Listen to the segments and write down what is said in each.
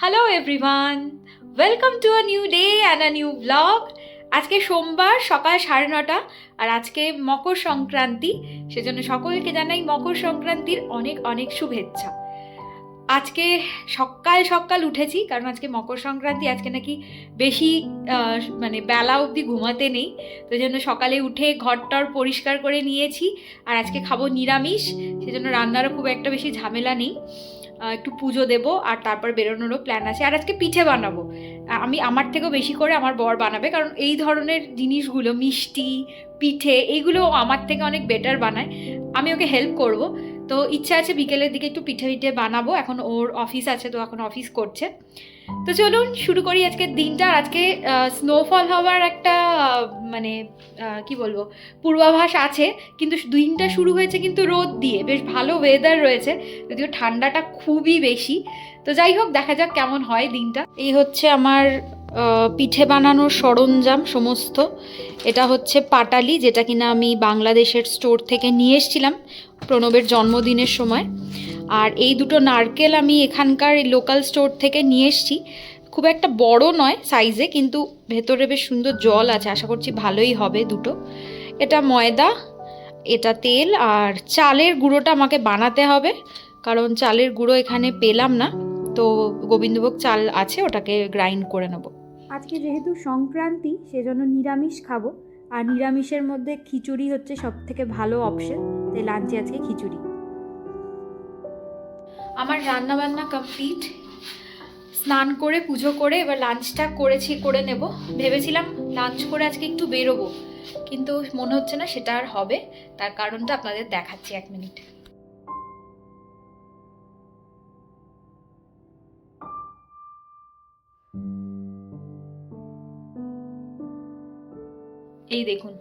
Hello everyone welcome to a new day and a new blog আজকে সোমবার, সকাল সাড়ে নটা, আর আজকে মকর সংক্রান্তি। সেজন্য সকলকে জানাই মকর সংক্রান্তির অনেক অনেক শুভেচ্ছা। আজকে সকাল সকাল উঠেছি, কারণ আজকে মকর সংক্রান্তি, আজকে নাকি বেশি মানে বেলা অবধি ঘুমাতে নেই। তো জন্য সকালে উঠে ঘরটর পরিষ্কার করে নিয়েছি, আর আজকে খাব নিরামিষ। সেজন্য রান্নারও খুব একটা বেশি ঝামেলা নেই। একটু পুজো দেবো আর তারপর বেরোনোরও প্ল্যান আছে। আর আজকে পিঠে বানাবো। আমি আমার থেকেও বেশি করে আমার বর বানাবে, কারণ এই ধরনের জিনিসগুলো মিষ্টি, পিঠে এইগুলো আমার থেকে অনেক বেটার বানায়। আমি ওকে হেল্প করব। তো ইচ্ছা আছে বিকেলের দিকে একটু পিঠে পিঠে বানাবো, এখন ওর অফিস আছে তো এখন অফিস করছে। তো চলুন শুরু করি আজকের দিনটা। আজকে স্নোফল হওয়ার একটা মানে কি বলব, পূর্বাভাস আছে। কিন্তু দিনটা শুরু হয়েছে কিন্তু রোদ দিয়ে, বেশ ভালো ওয়েদার রয়েছে। যদিও ঠান্ডাটা খুবই বেশি। তো যাই হোক, দেখা যাক কেমন হয় দিনটা। এই হচ্ছে আমার পিঠে বানানোর সরঞ্জাম সমস্ত। এটা হচ্ছে পাটালি, যেটা কিনা আমি বাংলাদেশের স্টোর থেকে নিয়ে এসেছিলাম। প্রণবের জন্মদিনের সময়। আর এই দুটো নারকেল আমি এখানকার লোকাল স্টোর থেকে নিয়ে এসেছি। খুব একটা বড় নয় সাইজে কিন্তু ভেতরে বেশ সুন্দর জল আছে। আশা করছি ভালোই হবে দুটো। এটা ময়দা, এটা তেল, আর চালের গুঁড়োটা আমাকে বানাতে হবে। কারণ চালের গুঁড়ো এখানে পেলাম না। তো গোবিন্দভোগ চাল আছে, ওটাকে গ্রাইন্ড করে নেব। আজকে যেহেতু সংক্রান্তি, সেজন্য নিরামিষ খাব। আর নিরামিষের মধ্যে খিচুড়ি হচ্ছে সব থেকে ভালো অপশন তাই লাঞ্চে আজকে খিচুড়ি। আমার রান্না বান্না কমপ্লিট স্নান করে, পুজো করে, এবার লাঞ্চটা করেছি, করে নেব। ভেবেছিলাম লাঞ্চ করে আজকে একটু বেরোবো, কিন্তু মনে হচ্ছে না সেটা আর হবে। তার কারণটা আপনাদের দেখাচ্ছি এক মিনিট। এই দেখুন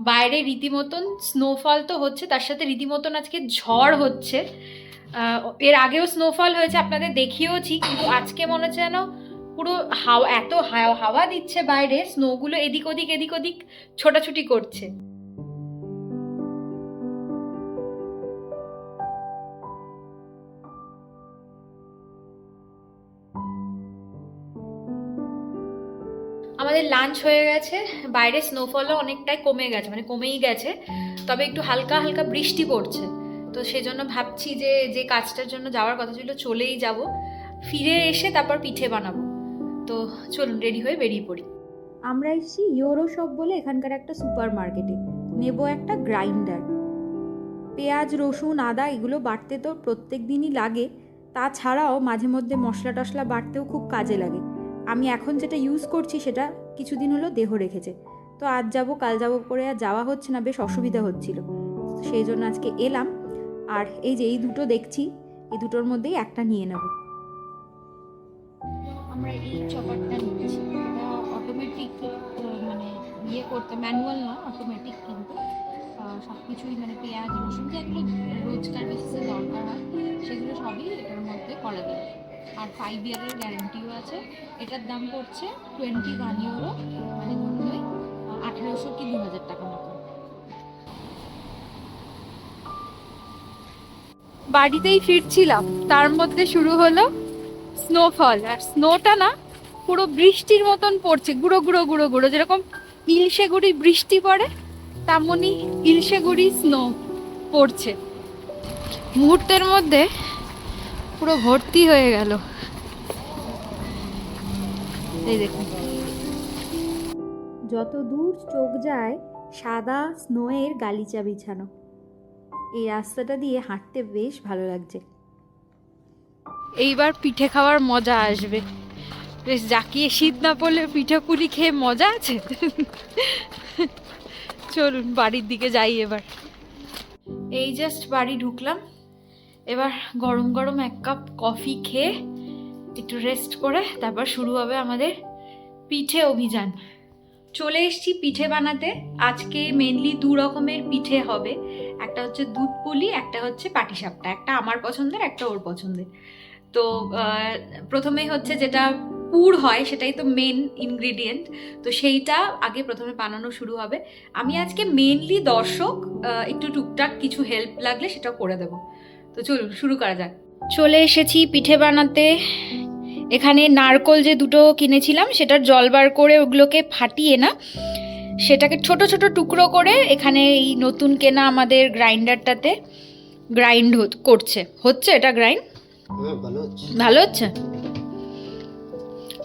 বাইরে রীতিমতন স্নোফল তো হচ্ছে, তার সাথে রীতিমতন আজকে ঝড় হচ্ছে। এর আগেও স্নোফল হয়েছে, আপনাদের দেখিয়েওছি, কিন্তু আজকে মনে হচ্ছে যেন পুরো হাওয়া, এত হাওয়া দিচ্ছে বাইরে স্নোগুলো এদিক ওদিক এদিক ওদিক ছোটাছুটি করছে। আমাদের লাঞ্চ হয়ে গেছে। বাইরে স্নোফলও অনেকটাই কমে গেছে মানে কমেই গেছে। তবে একটু হালকা হালকা বৃষ্টি পড়ছে। তো সেজন্য ভাবছি যে যে কাজটার জন্য যাওয়ার কথা ছিল চলেই যাব। ফিরে এসে তারপর পিঠে বানাবো। তো চলুন রেডি হয়ে বেরিয়ে পড়ি। আমরা এসেছি ইউরো শপ বলে এখানকার একটা সুপার মার্কেটে নেব একটা গ্রাইন্ডার। পেঁয়াজ, রসুন, আদা, এগুলো বাটতে তো প্রত্যেক দিনই লাগে। তাছাড়াও মাঝে মধ্যে মশলা টশলা বাটতেও খুব কাজে লাগে। আমি এখন যেটা ইউজ করছি সেটা কিছুদিন হলো দেহ রেখেছে। তো আজ যাব, কাল যাব করে আর যাওয়া হচ্ছে না, বেশ অসুবিধা হচ্ছিল। সেই জন্য আজকে এলাম। আর এই যে এই দুটো দেখছি, এই দুটোর মধ্যেই একটা নিয়ে নেব। আমরা এই চপারটা নিচ্ছি অটোমেটিক মানে ইয়ে করতে ম্যানুয়াল না অটোমেটিক কিন্তু সব কিছুই মানে পেঁয়াজ, রসুন, যেগুলো রোজকার বেসিসে দরকার হয়, সেগুলো সবই এটার মধ্যে করা যাবে আর ফাইভ ইয়ারের গ্যারেন্টিও আছে। এটার দাম পড়ছে টোয়েন্টি ওয়ান ইউরো মানে ধরুন আঠেরোশো কি দু হাজার টাকা মতো। বাড়িতেই ফিরছিলাম, তার মধ্যে শুরু হলো স্নোফল আর স্নোটা না, পুরো বৃষ্টির মতন পড়ছে, গুঁড়ো গুঁড়ো গুঁড়ো গুঁড়ো, যেরকম ইলশে গুড়ি বৃষ্টি পড়ে, তেমনই ইলশে গুড়ি স্নো পড়ছে। মুহূর্তের মধ্যে পুরো ভর্তি হয়ে গেল। এই দেখুন। যত দূর চোখ যায়, সাদা স্নোয়ের গালিচা বিছানো। এই রাস্তাটা দিয়ে হাঁটতে বেশ ভালো লাগছে। এইবার পিঠে খাওয়ার মজা আসবে। বেশ জাকিয়ে শীত না পড়লে পিঠে পুলি খেয়ে মজা আছে? চলুন, বাড়ির দিকে যাই এবার। এই জাস্ট বাড়ি ঢুকলাম। এবার গরম গরম এক কাপ কফি খেয়ে একটু রেস্ট করে তারপর শুরু হবে আমাদের পিঠে অভিযান। চলে এসেছি পিঠে বানাতে। আজকে মেনলি দু রকমের পিঠে হবে। একটা হচ্ছে দুধ পুলি একটা হচ্ছে পাটিসাপটা। একটা আমার পছন্দের একটা ওর পছন্দের। তো প্রথমেই হচ্ছে যেটা পুর হয় সেটাই তো মেন ইনগ্রিডিয়েন্ট তো সেইটা আগে প্রথমে বানানো শুরু হবে। আমি আজকে মেনলি দর্শক একটু টুকটাক কিছু হেল্প লাগলে সেটা করে দেবো। তো চলুন শুরু করা যাক। চলে এসেছি পিঠে বানাতে। এখানে নারকোল যে দুটো কিনেছিলাম সেটার জল বার করে ওগুলোকে ফাটিয়ে না সেটাকে ছোট ছোট টুকরো করে এখানে এই নতুন কেনা আমাদের গ্রাইন্ডারটাতে গ্রাইন্ড করছে। হচ্ছে এটা গ্রাইন্ড? ভালো হচ্ছে।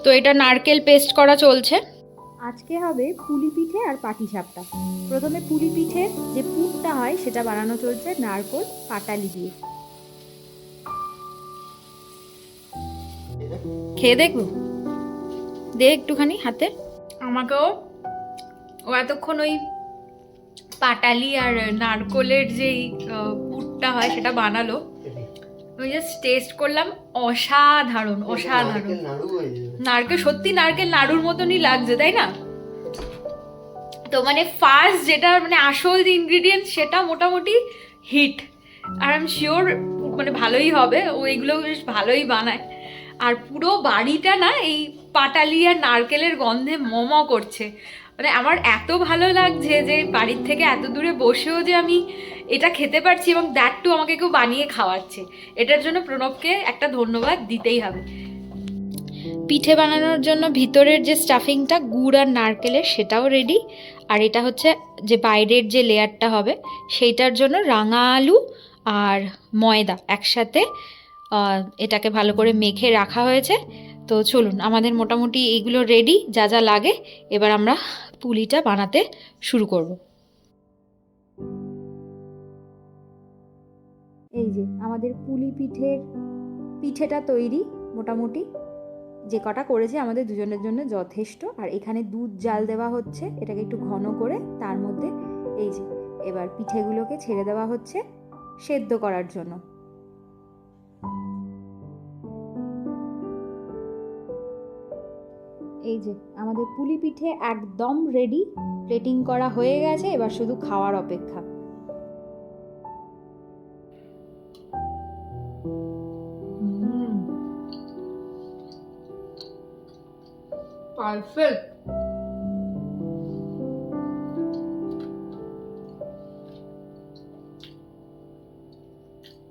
তো এটা নারকেল পেস্ট করা চলছে। আজকে হবে পুলি পিঠে আর পাটিসাপটা প্রথমে পুলি পিঠের যে পুরটা হয় সেটা বানানো চলছে নারকোল পাটালি দিয়ে। খেয়ে দেখব দে একটুখানি হাতে। আমাকেও। ও এতক্ষণ ওই পাটালি আর নারকোলের যেই পুরটা হয় সেটা বানালো। আমি জাস্ট টেস্ট করলাম অসাধারণ অসাধারণ। নারকেল সত্যি নারকেল নাড়ুর মতনই লাগছে তাই না? তো মানে ফার্স্ট যেটা মানে আসল যে ইনগ্রিডিয়েন্ট সেটা মোটামুটি হিট আর আমি শিওর মানে ভালোই হবে। ও এগুলো বেশ ভালোই বানায়। আর পুরো বাড়িটা না এই পাটালি আর নারকেলের গন্ধে মম করছে। মানে আমার এত ভালো লাগছে যে বাড়ির থেকে এত দূরে বসেও যে আমি এটা খেতে পারছি এবং দ্যাট টু আমাকে কেউ বানিয়ে খাওয়াচ্ছে। এটার জন্য প্রণবকে একটা ধন্যবাদ দিতেই হবে। পিঠে বানানোর জন্য ভিতরের যে স্টাফিংটা গুড় আর নারকেলের সেটাও রেডি আর এটা হচ্ছে যে বাইরের যে লেয়ারটা হবে, সেইটার জন্য রাঙা আলু আর ময়দা একসাথে এটাকে ভালো করে মেখে রাখা হয়েছে। তো চলুন, আমাদের মোটামুটি এইগুলো রেডি যা যা লাগে, এবার আমরা পুলিটা বানাতে শুরু করব। এই যে, আমাদের পুলি পিঠের পিঠেটা তৈরি, মোটামুটি। যে কটা করেছি, আমাদের দুজনের জন্য যথেষ্ট। আর এখানে দুধ জাল দেওয়া হচ্ছে, এটাকে একটু ঘন করে, তার মধ্যে এই যে, এবার পিঠেগুলোকে ছেড়ে দেওয়া হচ্ছে, সেদ্ধ করার জন্য। এই যে, আমাদের পুলি পিঠে একদম রেডি প্লেটিং করা হয়ে গেছে, এবার শুধু খাওয়ার অপেক্ষা। পারফেক্ট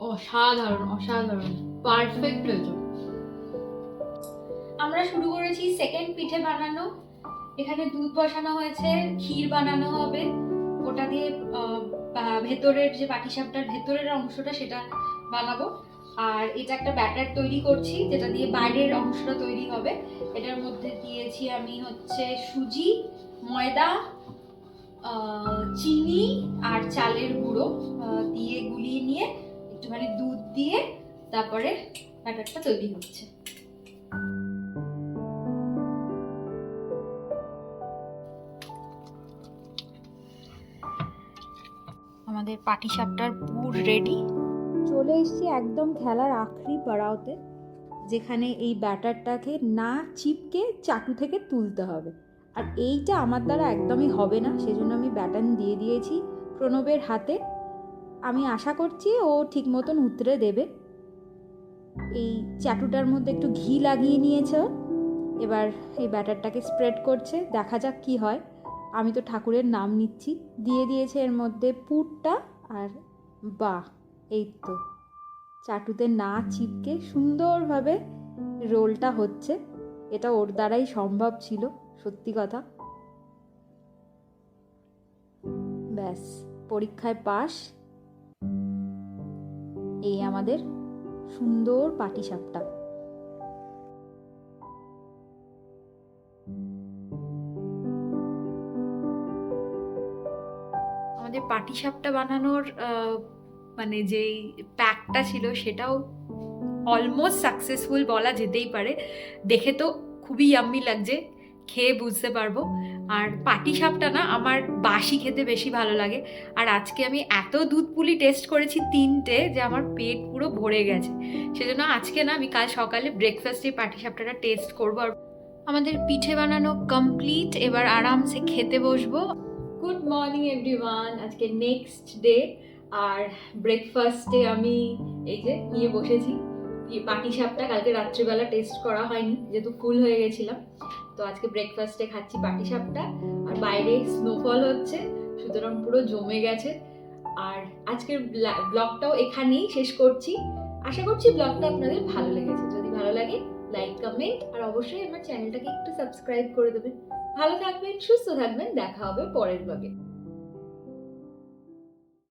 অসাধারণ অসাধারণ। পারফেক্ট হয়েছে আমরা শুরু করেছি সেকেন্ড পিঠে বানানো। এখানে দুধ বসানো হয়েছে, ক্ষীর বানানো হবে। ওটা দিয়ে ভেতরের যে পাটিসাপটার ভেতরের অংশটা সেটা বানাবো। আর এটা একটা ব্যাটার তৈরি করছি, যেটা দিয়ে বাইরের অংশটা তৈরি হবে। এটার মধ্যে দিয়েছি আমি হচ্ছে সুজি, ময়দা চিনি আর চালের গুঁড়ো দিয়ে গুলিয়ে নিয়ে একটুখানি দুধ দিয়ে তারপরে ব্যাটারটা তৈরি হচ্ছে। আমাদের পাটিসাপটার পুর রেডি চলে এসছি একদম খেলার আখরি পাড়াওতে, যেখানে এই ব্যাটারটাকে না চিপকে চাটু থেকে তুলতে হবে। আর এইটা আমার দ্বারা একদমই হবে না, সেজন্য আমি ব্যাটার দিয়ে দিয়েছি প্রণবের হাতে। আমি আশা করছি ও ঠিক মতন উতরে দেবে। এই চাটুটার মধ্যে একটু ঘি লাগিয়ে নিয়েছে। এবার এই ব্যাটারটাকে স্প্রেড করছে, দেখা যাক কি হয়। আমি তো ঠাকুরের নাম নিচ্ছি। দিয়ে দিয়েছে এর মধ্যে পুরটা আর বাহ, এই তো। চাটুতে না চিপকে সুন্দরভাবে রোলটা হচ্ছে। এটা ওর দ্বারাই সম্ভব ছিল, সত্যি কথা। ব্যাস, পরীক্ষায় পাস এই আমাদের সুন্দর পাটিসাপটা। পাটিসাপটা বানানোর মানে যেই প্যাকটা ছিল সেটাও অলমোস্ট সাকসেসফুল বলা যেতেই পারে। দেখে তো খুবই ইয়াম্মি লাগছে, খেয়ে বুঝতে পারব। আর পাটিসাপটা না আমার বাসি খেতে বেশি ভালো লাগে। আর আজকে আমি এত দুধ পুলি টেস্ট করেছি তিনটে যে আমার পেট পুরো ভরে গেছে। সেজন্য আজকে না আমি কাল সকালে ব্রেকফাস্টে পাটিসাপটাটা টেস্ট করব। আর আমাদের পিঠে বানানো কমপ্লিট এবার আরামসে খেতে বসবো। গুড মর্নিং এভরিওয়ান আজকে নেক্সট ডে আর ব্রেকফাস্টে আমি এই যে নিয়ে বসেছি। পাটি সাপটা কালকে রাত্রিবেলা টেস্ট করা হয়নি, যেহেতু ফুল হয়ে গেছিলাম। তো আজকে ব্রেকফাস্টে খাচ্ছি পাটি সাপটা, আর বাইরে স্নোফল হচ্ছে, সুতরাং পুরো জমে গেছে। আর আজকের ব্লগটাও এখানেই শেষ করছি। আশা করছি ব্লগটা আপনাদের ভালো লেগেছে। যদি ভালো লাগে লাইক কমেন্ট আর অবশ্যই আমার চ্যানেলটাকে একটু সাবস্ক্রাইব করে দেবেন। ভালো থাকবেন সুস্থ থাকবেন দেখা হবে পরের ভাগে